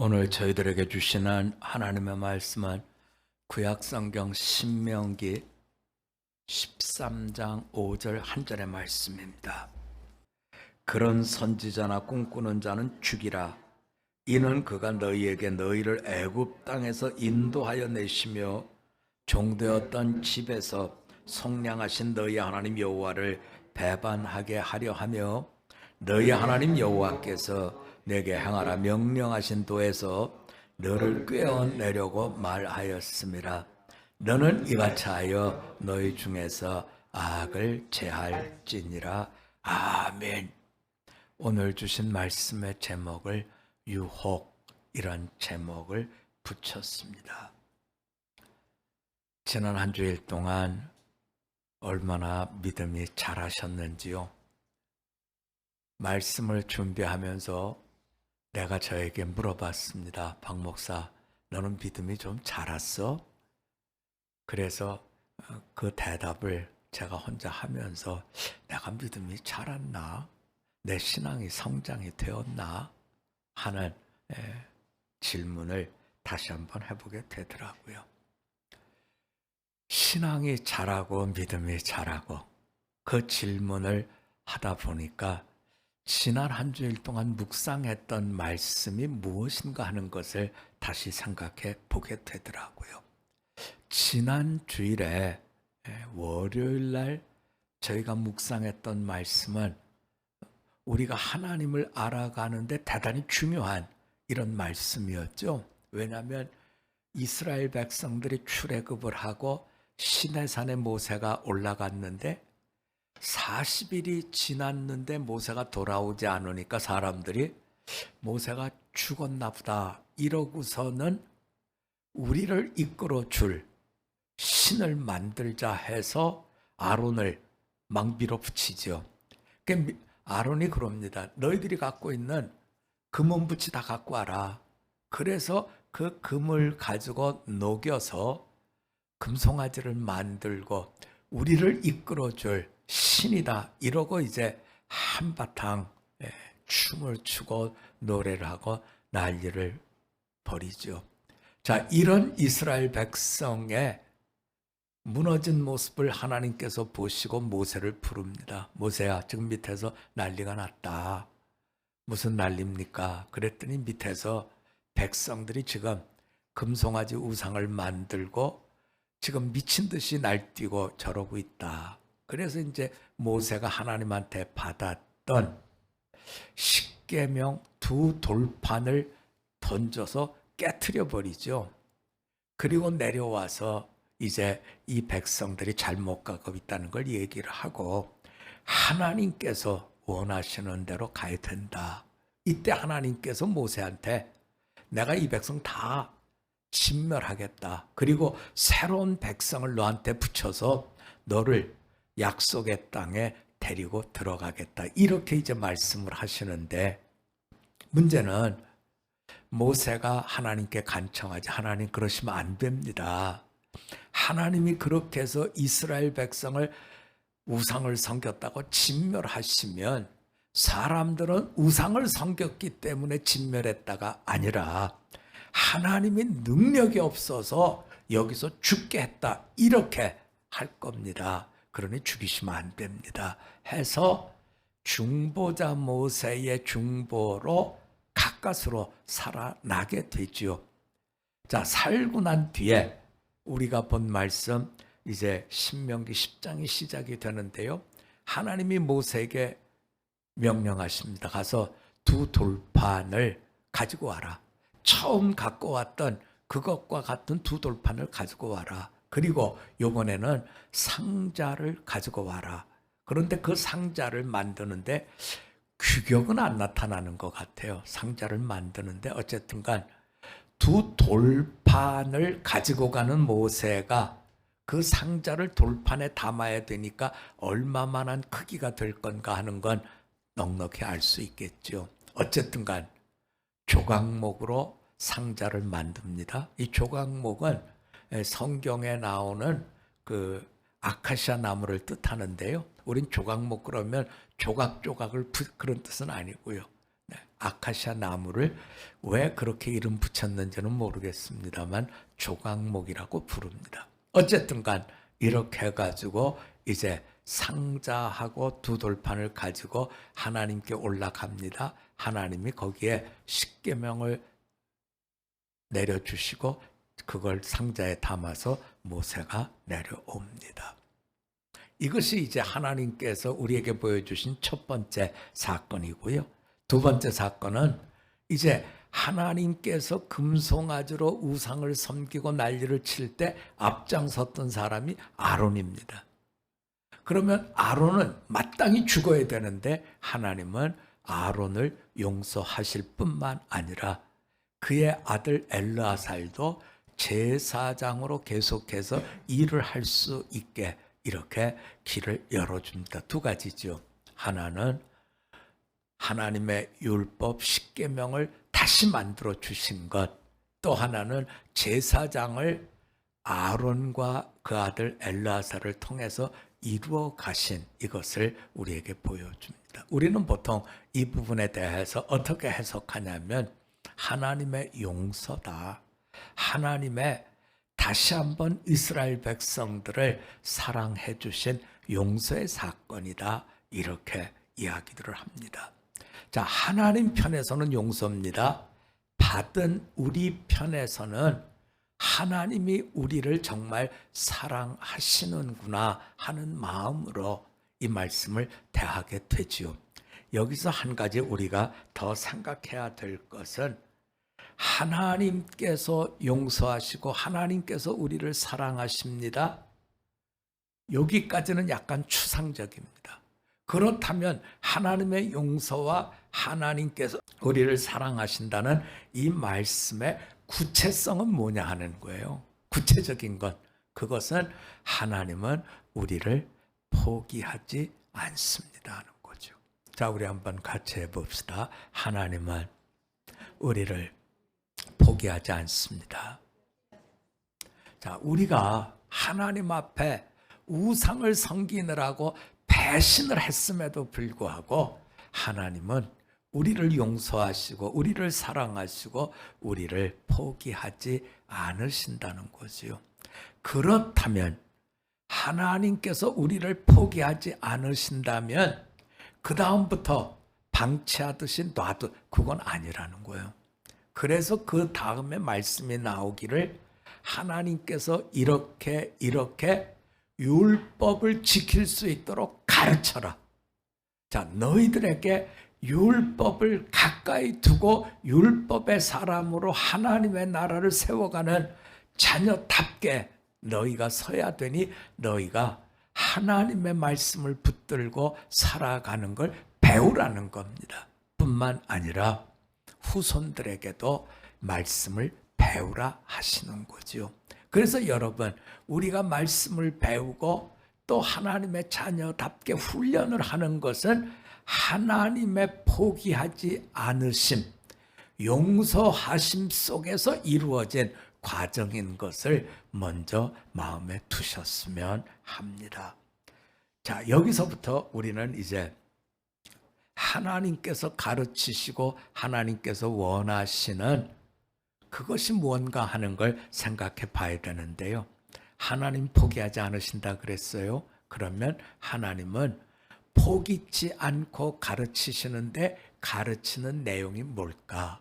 오늘 저희들에게 주시는 하나님의 말씀은 구약성경 신명기 13장 5절 한 절의 말씀입니다. 그런 선지자나 꿈꾸는 자는 죽이라. 이는 그가 너희에게 너희를 애굽 땅에서 인도하여 내시며 종되었던 집에서 속량하신 너희 하나님 여호와를 배반하게 하려 하며 너희 하나님 여호와께서 내게 행하라 명령하신 도에서 너를 꿰어내려고 말하였음이라 너는 이같이 하여 너희 중에서 악을 제할지니라. 아멘. 오늘 주신 말씀의 제목을 유혹이란 제목을 붙였습니다. 지난 한 주일 동안 얼마나 믿음이 잘하셨는지요? 말씀을 준비하면서 내가 저에게 물어봤습니다. 박 목사, 너는 믿음이 좀 자랐어? 그래서 어, 그 대답을 제가 혼자 하면서 내가 믿음이 자랐나? 내 신앙이 성장이 되었나? 하는 에, 질문을 다시 한번 해보게 되더라고요. 신앙이 자라고 믿음이 자라고 그 질문을 하다 보니까 지난 한 주일 동안 묵상했던 말씀이 무엇인가 하는 것을 다시 생각해 보게 되더라고요. 지난 주일에 예, 월요일 날 저희가 묵상했던 말씀은 우리가 하나님을 알아가는데 대단히 중요한 이런 말씀이었죠. 왜냐하면 이스라엘 백성들이 출애굽을 하고 시내산에 모세가 올라갔는데 40일이 지났는데 모세가 돌아오지 않으니까 사람들이 모세가 죽었나 보다 이러고서는 우리를 이끌어 줄 신을 만들자 해서 아론을 망비로 붙이죠. 아론이 그럽니다. 너희들이 갖고 있는 금은붙이 다 갖고 와라. 그래서 그 금을 가지고 녹여서 금송아지를 만들고 우리를 이끌어 줄 신이다 이러고 이제 한바탕 예, 춤을 추고 노래를 하고 난리를 벌이죠. 자, 이런 이스라엘 백성의 무너진 모습을 하나님께서 보시고 모세를 부릅니다. 모세야, 지금 밑에서 난리가 났다. 무슨 난리입니까? 그랬더니 밑에서 백성들이 지금 금송아지 우상을 만들고 지금 미친 듯이 날뛰고 저러고 있다. 그래서 이제 모세가 하나님한테 받았던 십계명 두 돌판을 던져서 깨트려 버리죠. 그리고 내려와서 이제 이 백성들이 잘못 가고 있다는 걸 얘기를 하고 하나님께서 원하시는 대로 가야 된다. 이때 하나님께서 모세한테 내가 이 백성 다 진멸하겠다. 그리고 새로운 백성을 너한테 붙여서 너를 약속의 땅에 데리고 들어가겠다. 이렇게 이제 말씀을 하시는데 문제는 모세가 하나님께 간청하지 하나님 그러시면 안 됩니다. 하나님이 그렇게 해서 이스라엘 백성을 우상을 섬겼다고 진멸하시면 사람들은 우상을 섬겼기 때문에 진멸했다가 아니라 하나님이 능력이 없어서 여기서 죽게 했다. 이렇게 할 겁니다. 그러니 죽이시면 안 됩니다. 해서 중보자 모세의 중보로 가까스로 살아나게 되지요. 자, 살고 난 뒤에 우리가 본 말씀 이제 신명기 10장이 시작이 되는데요. 하나님이 모세에게 명령하십니다. 가서 두 돌판을 가지고 와라. 처음 갖고 왔던 그것과 같은 두 돌판을 가지고 와라. 그리고 요번에는 상자를 가지고 와라. 그런데 그 상자를 만드는데 규격은 안 나타나는 것 같아요. 상자를 만드는데 어쨌든 간 두 돌판을 가지고 가는 모세가 그 상자를 돌판에 담아야 되니까 얼마만한 크기가 될 건가 하는 건 넉넉히 알 수 있겠죠. 어쨌든 간 조각목으로 상자를 만듭니다. 이 조각목은 성경에 나오는 그 아카시아 나무를 뜻하는데요. 우린 조각목 그러면 조각조각을 그런 뜻은 아니고요. 네, 아카시아 나무를 왜 그렇게 이름 붙였는지는 모르겠습니다만 조각목이라고 부릅니다. 어쨌든 간 이렇게 해가지고 이제 상자하고 두 돌판을 가지고 하나님께 올라갑니다. 하나님이 거기에 십계명을 내려주시고 그걸 상자에 담아서 모세가 내려옵니다. 이것이 이제 하나님께서 우리에게 보여주신 첫 번째 사건이고요. 두 번째 사건은 이제 하나님께서 금송아지로 우상을 섬기고 난리를 칠 때 앞장섰던 사람이 아론입니다. 그러면 아론은 마땅히 죽어야 되는데 하나님은 아론을 용서하실 뿐만 아니라 그의 아들 엘르아살도 제사장으로 계속해서 일을 할 수 있게 이렇게 길을 열어줍니다. 두 가지죠. 하나는 하나님의 율법 십계명을 다시 만들어 주신 것. 또 하나는 제사장을 아론과 그 아들 엘라사를 통해서 이루어 가신 이것을 우리에게 보여줍니다. 우리는 보통 이 부분에 대해서 어떻게 해석하냐면 하나님의 용서다. 하나님의 다시 한번 이스라엘 백성들을 사랑해 주신 용서의 사건이다. 이렇게 이야기들을 합니다. 자, 하나님 편에서는 용서입니다. 받은 우리 편에서는 하나님이 우리를 정말 사랑하시는구나 하는 마음으로 이 말씀을 대하게 되지요. 여기서 한 가지 우리가 더 생각해야 될 것은 하나님께서 용서하시고 하나님께서 우리를 사랑하십니다. 여기까지는 약간 추상적입니다. 그렇다면 하나님의 용서와 하나님께서 우리를 사랑하신다는 이 말씀의 구체성은 뭐냐 하는 거예요. 구체적인 것. 그것은 하나님은 우리를 포기하지 않습니다 하는 거죠. 자, 우리 한번 같이 해 봅시다. 하나님은 우리를 포기하지 않습니다. 자, 우리가 하나님 앞에 우상을 섬기느라고 배신을 했음에도 불구하고 하나님은 우리를 용서하시고 우리를 사랑하시고 우리를 포기하지 않으신다는 거지요. 그렇다면 하나님께서 우리를 포기하지 않으신다면 그 다음부터 방치하듯이 놔도 그건 아니라는 거예요. 그래서 그 다음에 말씀이 나오기를 하나님께서 이렇게 이렇게 율법을 지킬 수 있도록 가르쳐라. 자, 너희들에게 율법을 가까이 두고 율법의 사람으로 하나님의 나라를 세워가는 자녀답게 너희가 서야 되니 너희가 하나님의 말씀을 붙들고 살아가는 걸 배우라는 겁니다. 뿐만 아니라 후손들에게도 말씀을 배우라 하시는 거죠. 그래서 여러분, 우리가 말씀을 배우고 또 하나님의 자녀답게 훈련을 하는 것은 하나님의 포기하지 않으심, 용서하심 속에서 이루어진 과정인 것을 먼저 마음에 두셨으면 합니다. 자, 여기서부터 우리는 이제 하나님께서 가르치시고 하나님께서 원하시는 그것이 무언가 하는 걸 생각해 봐야 되는데요. 하나님 포기하지 않으신다 그랬어요. 그러면 하나님은 포기치 않고 가르치시는데 가르치는 내용이 뭘까?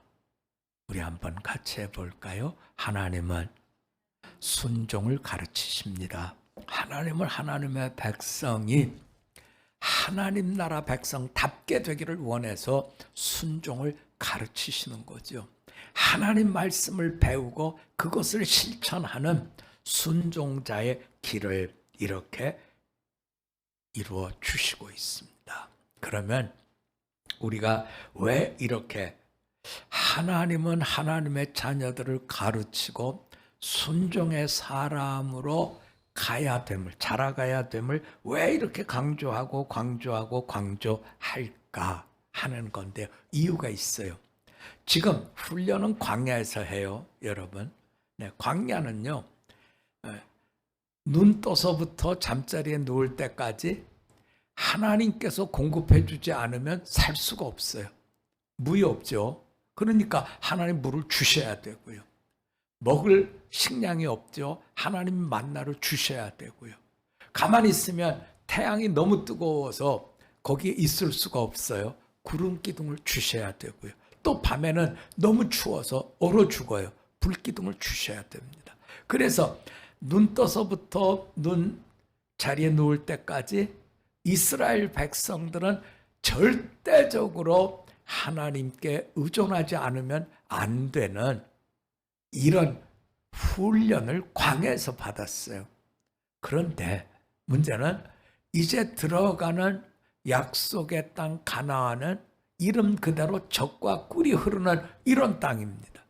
우리 한번 같이 해볼까요? 하나님은 순종을 가르치십니다. 하나님을 하나님의 백성이 하나님 나라 백성답게 되기를 원해서 순종을 가르치시는 거죠. 하나님 말씀을 배우고 그것을 실천하는 순종자의 길을 이렇게 이루어 주시고 있습니다. 그러면 우리가 왜 이렇게 하나님은 하나님의 자녀들을 가르치고 순종의 사람으로 가야 됨을, 자라가야 됨을 왜 이렇게 강조하고 강조하고 강조할까 하는 건데 이유가 있어요. 지금 훈련은 광야에서 해요, 여러분. 네, 광야는요, 에, 눈 떠서부터 잠자리에 누울 때까지 하나님께서 공급해 주지 않으면 살 수가 없어요. 물이 없죠. 그러니까 하나님 물을 주셔야 되고요. 먹을 식량이 없죠. 하나님 만나를 주셔야 되고요. 가만히 있으면 태양이 너무 뜨거워서 거기에 있을 수가 없어요. 구름 기둥을 주셔야 되고요. 또 밤에는 너무 추워서 얼어 죽어요. 불 기둥을 주셔야 됩니다. 그래서 눈 떠서부터 눈 자리에 누울 때까지 이스라엘 백성들은 절대적으로 하나님께 의존하지 않으면 안 되는 이런 훈련을 광야에서 받았어요. 그런데 문제는 이제 들어가는 약속의 땅 가나안은 이름 그대로 적과 꿀이 흐르는 이런 땅입니다.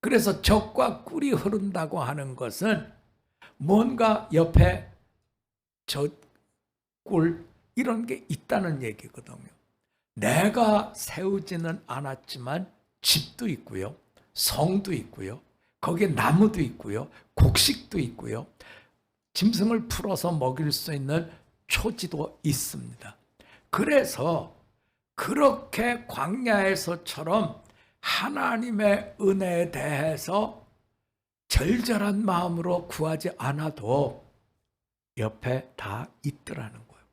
그래서 적과 꿀이 흐른다고 하는 것은 뭔가 옆에 저 꿀 이런 게 있다는 얘기거든요. 내가 세우지는 않았지만 집도 있고요. 성도 있고요. 거기에 나무도 있고요. 곡식도 있고요. 짐승을 풀어서 먹일 수 있는 초지도 있습니다. 그래서 그렇게 광야에서처럼 하나님의 은혜에 대해서 절절한 마음으로 구하지 않아도 옆에 다 있더라는 거예요.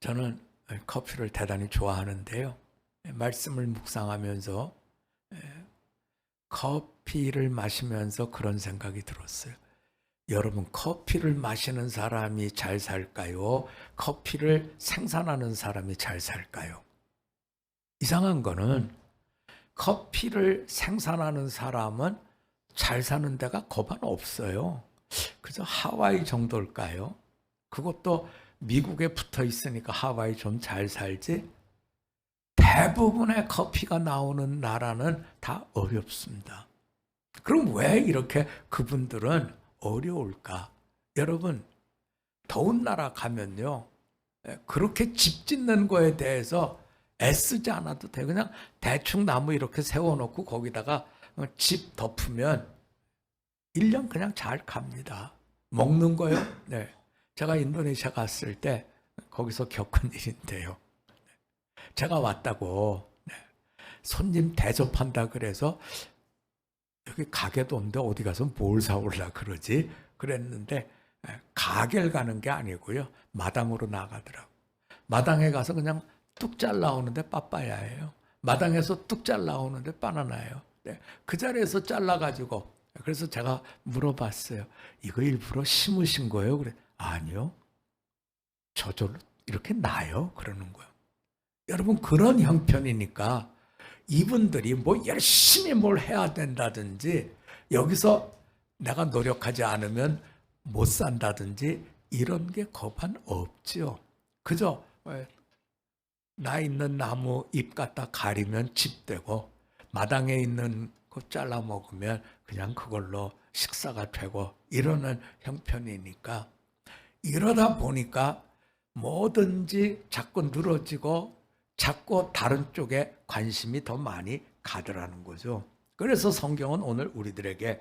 저는 커피를 대단히 좋아하는데요. 말씀을 묵상하면서 커피를 마시면서 그런 생각이 들었어요. 여러분, 커피를 마시는 사람이 잘 살까요? 커피를 생산하는 사람이 잘 살까요? 이상한 거는 커피를 생산하는 사람은 잘 사는 데가 거반 없어요. 그저 하와이 정도일까요? 그것도 미국에 붙어 있으니까 하와이 좀 잘 살지? 대부분의 커피가 나오는 나라는 다 어렵습니다. 그럼 왜 이렇게 그분들은 어려울까? 여러분, 더운 나라 가면요. 예, 그렇게 집 짓는 거에 대해서 애쓰지 않아도 돼. 그냥 대충 나무 이렇게 세워놓고 거기다가 집 덮으면 1년 그냥 잘 갑니다. 먹는 거요? 네. 제가 인도네시아 갔을 때 거기서 겪은 일인데요. 제가 왔다고 네. 손님 대접한다 그래서 여기 가게도 없는데 어디 가서 뭘 사올라 그러지? 그랬는데 예, 가게를 가는 게 아니고요. 마당으로 나가더라고. 마당에 가서 그냥 뚝 잘라오는데 빠빠야예요. 마당에서 뚝 잘라오는데 바나나예요. 네. 그 자리에서 잘라가지고 그래서 제가 물어봤어요. 이거 일부러 심으신 거예요? 그래. 아니요. 저절로 이렇게 나요? 그러는 거예요. 여러분, 그런 형편이니까 이분들이 뭐 열심히 뭘 해야 된다든지 여기서 내가 노력하지 않으면 못 산다든지 이런 게 거반 없죠. 그저 나 있는 나무 잎 갖다 가리면 집 되고 마당에 있는 거 잘라 먹으면 그냥 그걸로 식사가 되고 이러는 형편이니까. 이러다 보니까 뭐든지 자꾸 늘어지고 자꾸 다른 쪽에 관심이 더 많이 가더라는 거죠. 그래서 성경은 오늘 우리들에게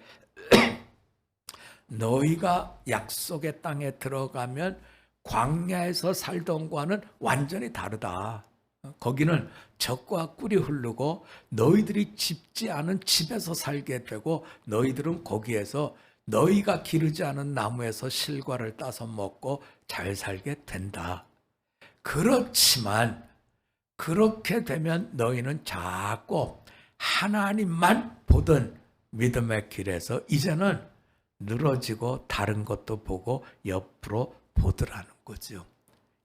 너희가 약속의 땅에 들어가면 광야에서 살던 과는 완전히 다르다. 거기는 적과 꿀이 흐르고 너희들이 집지 않은 집에서 살게 되고 너희들은 거기에서 너희가 기르지 않은 나무에서 실과를 따서 먹고 잘 살게 된다. 그렇지만 그렇게 되면 너희는 자꾸 하나님만 보던 믿음의 길에서 이제는 늘어지고 다른 것도 보고 옆으로 보더라는 거죠.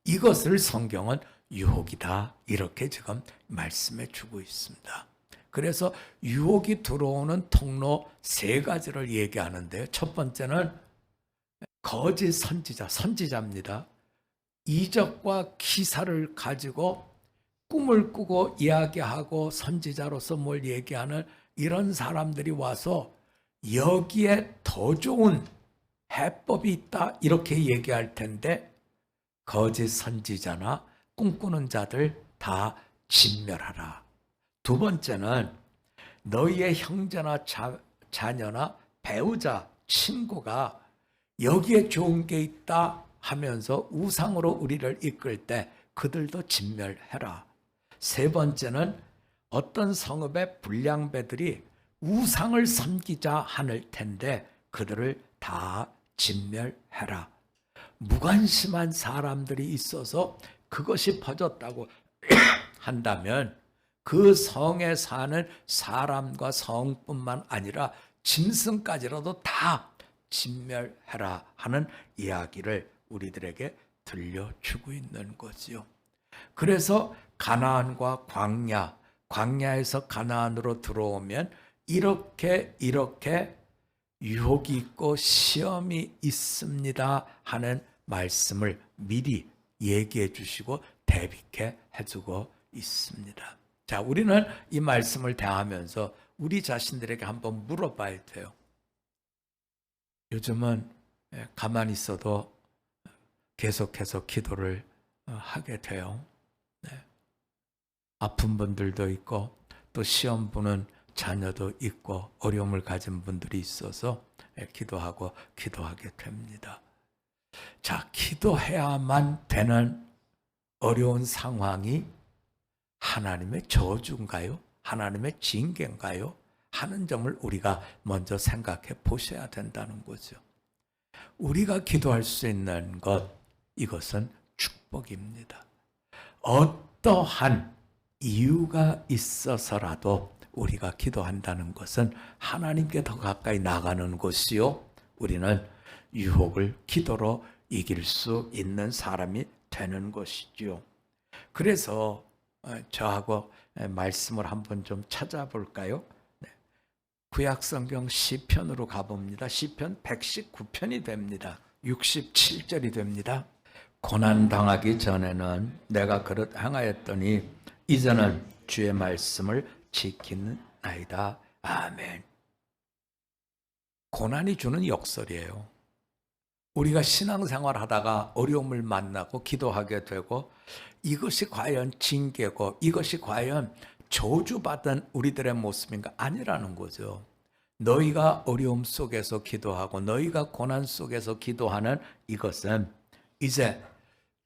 이것을 성경은 유혹이다. 이렇게 지금 말씀해 주고 있습니다. 그래서 유혹이 들어오는 통로 세 가지를 얘기하는데요. 첫 번째는 거짓 선지자, 선지자입니다. 이적과 기사를 가지고 꿈을 꾸고 이야기하고 선지자로서 뭘 얘기하는 이런 사람들이 와서 여기에 더 좋은 해법이 있다 이렇게 얘기할 텐데 거짓 선지자나 꿈꾸는 자들 다 진멸하라. 두 번째는 너희의 형제나 자, 자녀나 배우자, 친구가 여기에 좋은 게 있다 하면서 우상으로 우리를 이끌 때 그들도 진멸해라. 세 번째는 어떤 성읍의 불량배들이 우상을 섬기자 하늘 텐데 그들을 다 진멸해라. 무관심한 사람들이 있어서 그것이 퍼졌다고 한다면 그 성에 사는 사람과 성뿐만 아니라 짐승까지라도 다 진멸해라 하는 이야기를 우리들에게 들려주고 있는 거지요. 그래서 가나안과 광야, 광야에서 가나안으로 들어오면 이렇게 이렇게 유혹이 있고 시험이 있습니다 하는 말씀을 미리 얘기해 주시고 대비케 해주고 있습니다. 자, 우리는 이 말씀을 대하면서 우리 자신들에게 한번 물어봐야 돼요. 요즘은 예, 가만히 있어도 계속해서 기도를 어, 하게 돼요. 네. 아픈 분들도 있고 또 시험 보는 자녀도 있고 어려움을 가진 분들이 있어서 예, 기도하고 기도하게 됩니다. 자, 기도해야만 되는 어려운 상황이 하나님의 저주인가요? 하나님의 징계인가요? 하는 점을 우리가 먼저 생각해 보셔야 된다는 거죠. 우리가 기도할 수 있는 것, 이것은 축복입니다. 어떠한 이유가 있어서라도 우리가 기도한다는 것은 하나님께 더 가까이 나가는 것이요. 우리는 유혹을 기도로 이길 수 있는 사람이 되는 것이죠. 그래서 어, 저하고 말씀을 한번 좀 찾아볼까요? 네. 구약성경 시편으로 가봅니다. 시편 119편이 됩니다. 67절이 됩니다. 고난 당하기 전에는 내가 그릇 행하였더니 이제는 주의 말씀을 지키는 나이다. 아멘. 고난이 주는 역설이에요. 우리가 신앙생활 하다가 어려움을 만나고 기도하게 되고 이것이 과연 징계고 이것이 과연 저주받은 우리들의 모습인가 아니라는 거죠. 너희가 어려움 속에서 기도하고 너희가 고난 속에서 기도하는 이것은 이제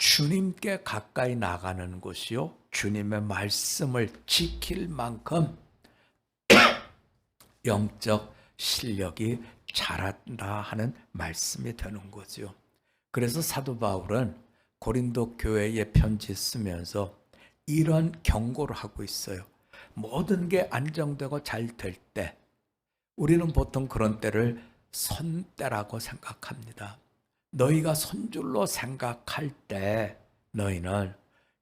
주님께 가까이 나가는 것이요. 주님의 말씀을 지킬 만큼 영적 실력이 자란다 하는 말씀이 되는 거죠. 그래서 사도 바울은 고린도 교회에 편지 쓰면서 이런 경고를 하고 있어요. 모든 게 안정되고 잘 될 때, 우리는 보통 그런 때를 선때라고 생각합니다. 너희가 손줄로 생각할 때 너희는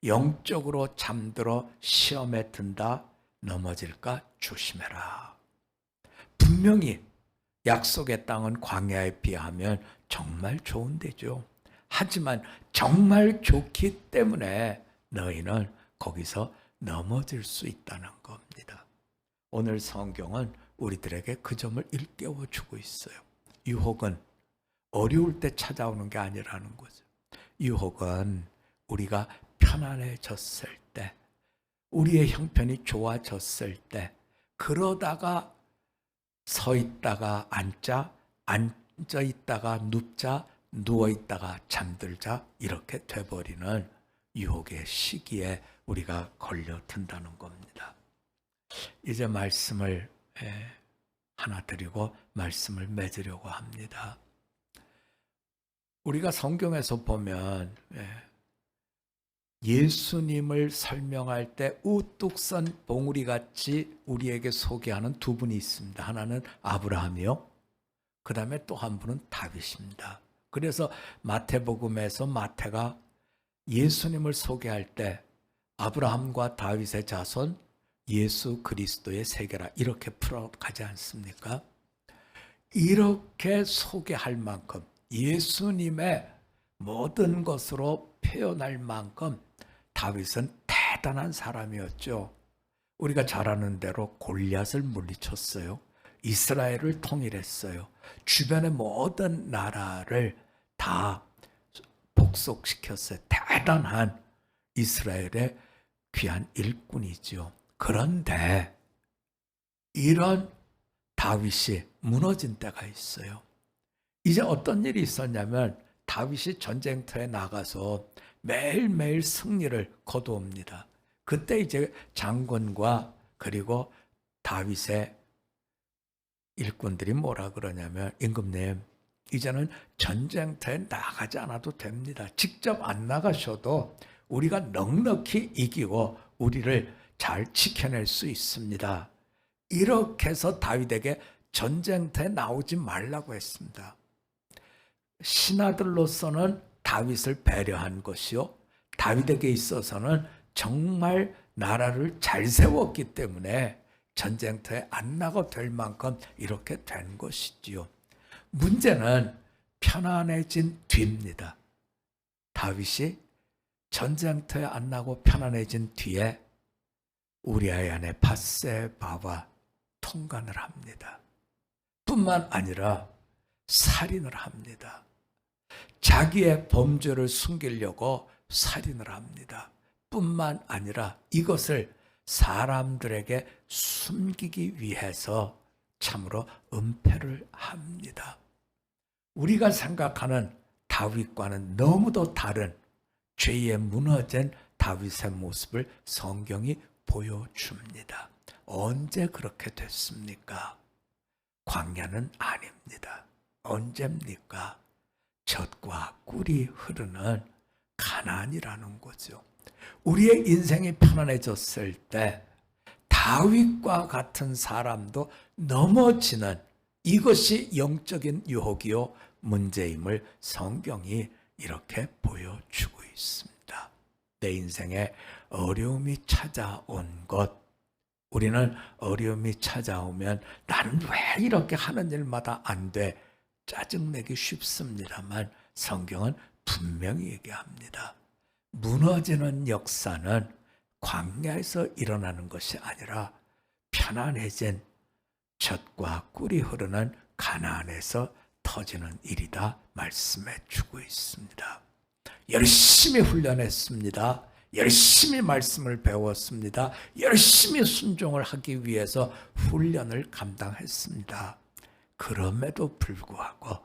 영적으로 잠들어 시험에 든다 넘어질까 조심해라. 분명히 약속의 땅은 광야에 비하면 정말 좋은 데죠. 하지만 정말 좋기 때문에 너희는 거기서 넘어질 수 있다는 겁니다. 오늘 성경은 우리들에게 그 점을 일깨워 주고 있어요. 유혹은 어려울 때 찾아오는 게 아니라는 거죠. 유혹은 우리가 편안해졌을 때, 우리의 형편이 좋아졌을 때, 그러다가 서 있다가 앉자, 앉아 있다가 눕자, 누워 있다가 잠들자, 이렇게 돼버리는 유혹의 시기에 우리가 걸려든다는 겁니다. 이제 말씀을 하나 드리고 말씀을 맺으려고 합니다. 우리가 성경에서 보면 예수님을 설명할 때 우뚝 선 봉우리 같이 우리에게 소개하는 두 분이 있습니다. 하나는 아브라함이요. 그 다음에 또 한 분은 다윗입니다. 그래서 마태복음에서 마태가 예수님을 소개할 때 아브라함과 다윗의 자손 예수 그리스도의 세계라 이렇게 풀어가지 않습니까? 이렇게 소개할 만큼 예수님의 모든 것으로 표현할 만큼 다윗은 대단한 사람이었죠. 우리가 잘 아는 대로 골리앗을 물리쳤어요. 이스라엘을 통일했어요. 주변의 모든 나라를 다 복속시켰어요. 대단한 이스라엘의 귀한 일꾼이죠. 그런데 이런 다윗이 무너진 때가 있어요. 이제 어떤 일이 있었냐면 다윗이 전쟁터에 나가서 매일매일 승리를 거두옵니다. 그때 이제 장군과 그리고 다윗의 일꾼들이 뭐라 그러냐면 임금님 이제는 전쟁터에 나가지 않아도 됩니다. 직접 안 나가셔도 우리가 넉넉히 이기고 우리를 잘 지켜낼 수 있습니다. 이렇게 해서 다윗에게 전쟁터에 나오지 말라고 했습니다. 신하들로서는 다윗을 배려한 것이요. 다윗에게 있어서는 정말 나라를 잘 세웠기 때문에 전쟁터에 안 나가 될 만큼 이렇게 된 것이지요. 문제는 편안해진 뒤입니다. 다윗이 전쟁터에 안 나고 편안해진 뒤에 우리아의 아내 바세바와 통관을 합니다. 뿐만 아니라 살인을 합니다. 자기의 범죄를 숨기려고 살인을 합니다. 뿐만 아니라 이것을 사람들에게 숨기기 위해서 참으로 은폐를 합니다. 우리가 생각하는 다윗과는 너무도 다른 죄에 무너진 다윗의 모습을 성경이 보여줍니다. 언제 그렇게 됐습니까? 광야는 아닙니다. 언제입니까? 꿀이 흐르는 가난이라는 거죠. 우리의 인생이 편안해졌을 때 다윗과 같은 사람도 넘어지는 이것이 영적인 유혹이요 문제임을 성경이 이렇게 보여주고 있습니다. 내 인생에 어려움이 찾아온 것 우리는 어려움이 찾아오면 나는 왜 이렇게 하는 일마다 안 돼? 짜증내기 쉽습니다만 성경은 분명히 얘기합니다. 무너지는 역사는 광야에서 일어나는 것이 아니라 편안해진 젖과 꿀이 흐르는 가나안에서 터지는 일이다 말씀해 주고 있습니다. 열심히 훈련했습니다. 열심히 말씀을 배웠습니다. 열심히 순종을 하기 위해서 훈련을 감당했습니다. 그럼에도 불구하고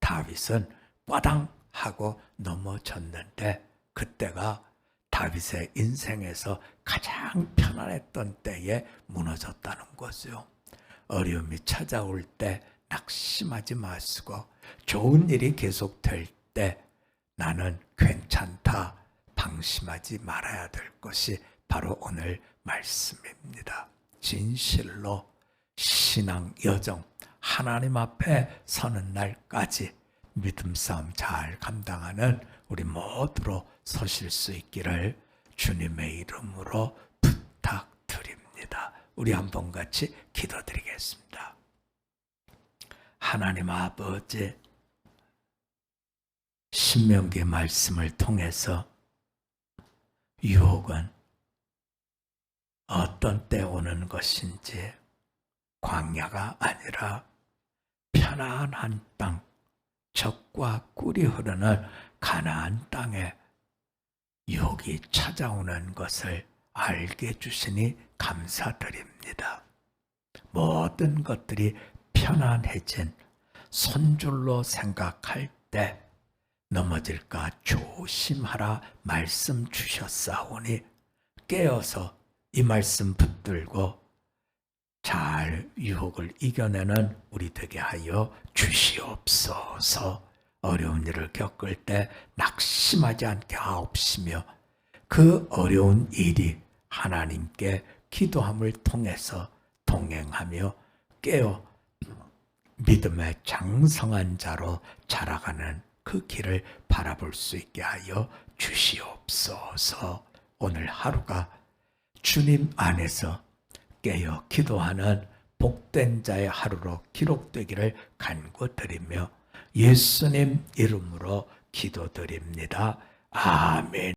다윗은 꽈당 하고 넘어졌는데 그때가 다윗의 인생에서 가장 편안했던 때에 무너졌다는 거죠. 어려움이 찾아올 때 낙심하지 마시고 좋은 일이 계속될 때 나는 괜찮다 방심하지 말아야 될 것이 바로 오늘 말씀입니다. 진실로 신앙 여정 하나님 앞에 서는 날까지 믿음 싸움 잘 감당하는 우리 모두로 서실 수 있기를 주님의 이름으로 부탁드립니다. 우리 한번 같이 기도드리겠습니다. 하나님 아버지 신명기 말씀을 통해서 유혹은 어떤 때 오는 것인지 광야가 아니라 편안한 땅, 적과 꿀이 흐르는 가나안 땅에 유혹이 찾아오는 것을 알게 해주시니 감사드립니다. 모든 것들이 편안해진 손줄로 생각할 때 넘어질까 조심하라 말씀 주셨사오니 깨어서 이 말씀 붙들고 잘 유혹을 이겨내는 우리 되게 하여 주시옵소서 어려운 일을 겪을 때 낙심하지 않게 하옵시며 그 어려운 일이 하나님께 기도함을 통해서 동행하며 깨어 믿음의 장성한 자로 자라가는 그 길을 바라볼 수 있게 하여 주시옵소서. 오늘 하루가 주님 안에서 깨어 기도하는 복된 자의 하루로 기록되기를 간구드리며 예수님 이름으로 기도드립니다. 아멘.